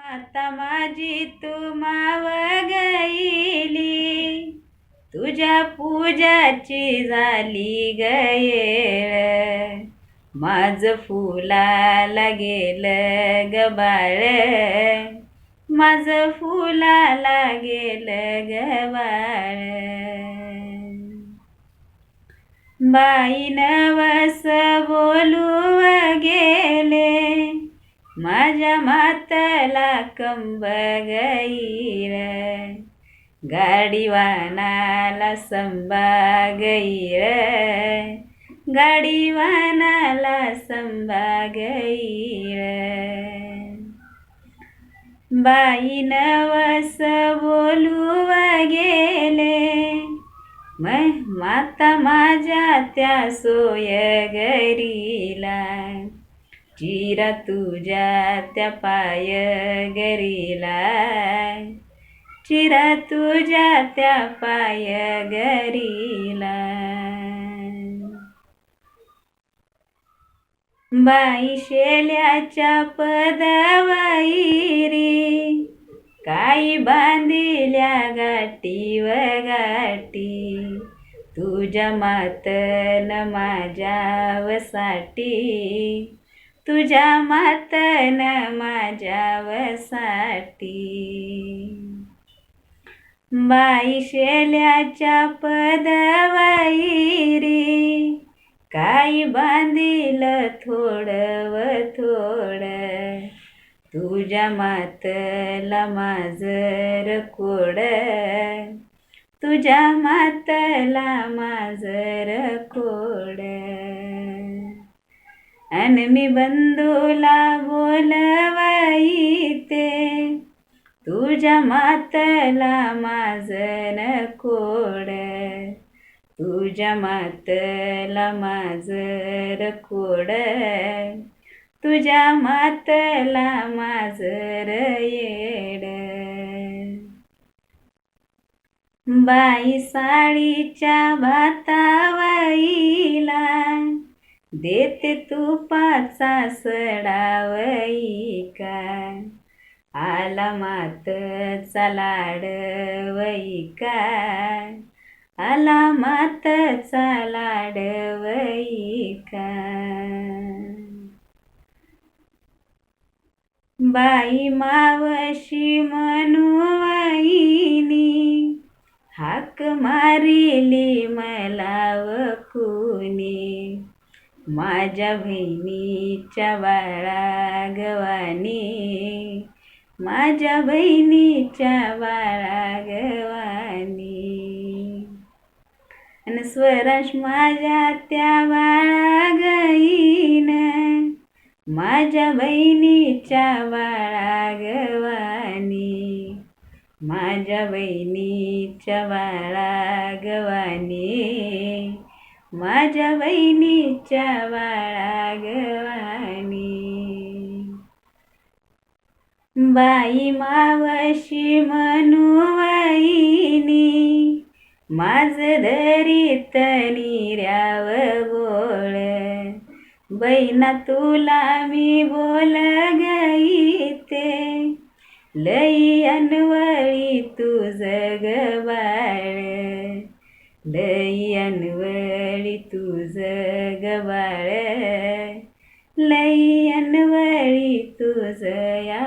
आता माझी तू माव गईली. तुझ्या पूजाची झाली गयेळ. माझ फुलाला गेलं गबाळ माझ फुलाला गेलं ग बाळ. बाई नवस बोलू गेले. माझ्या मातला कंब गईर गाडीवानाला संबा गईर गाडीवानाला संबा गईर बाई नवस बोलू गेले मै माता माझ्या त्या सोय गरीला चिरा तुझ्या त्या पाय गरीला चिरा तुझ्या त्या पाय गरीला बाई शेल्याच्या पदवाईरी काही बांधिल्या गाठी व गाठी. तुझ्या मातन माझ्या वसाठी तुझ्या मातन माझ्या वसाठी बाई शेल्याच्या पदवाईरी काही बांधील थोडं व थोडं. तुझ्या मातला माझर कोड तुझ्या मातला माझर कोड. अन मी बंधूला बोलवाईते तुझ्या मातला माझन कोड तुझ्या मातला माझर कोड तुझ्या मातला माझर येड बाई साडीच्या भातावाईला देते तुपाचा सडावई का आला मात लाडवई का आला मात लाडवई का बाई मावशी मनुवाईनी हाक मारिली मला कुणी. माझ्या बहिणीच्या बाळा गवानी माझ्या बहिणीच्या बाळा गवानी आणि स्वराश माझ्या त्या बाळा गईन माझ्या बहिणीच्या बाळा गवानी माझ्या बहिणीच्या बाळा गवानी माझ्या बहिणीच्या बाळा गवानी बाई मावशी म्हणूवाईनी माझ धरीत राव बोळ. बैना तुला मी बोल गईते लई अनवळी तू जग बाळ. लई अनवळ तुझ गवाळे लई अनवळी तुझ या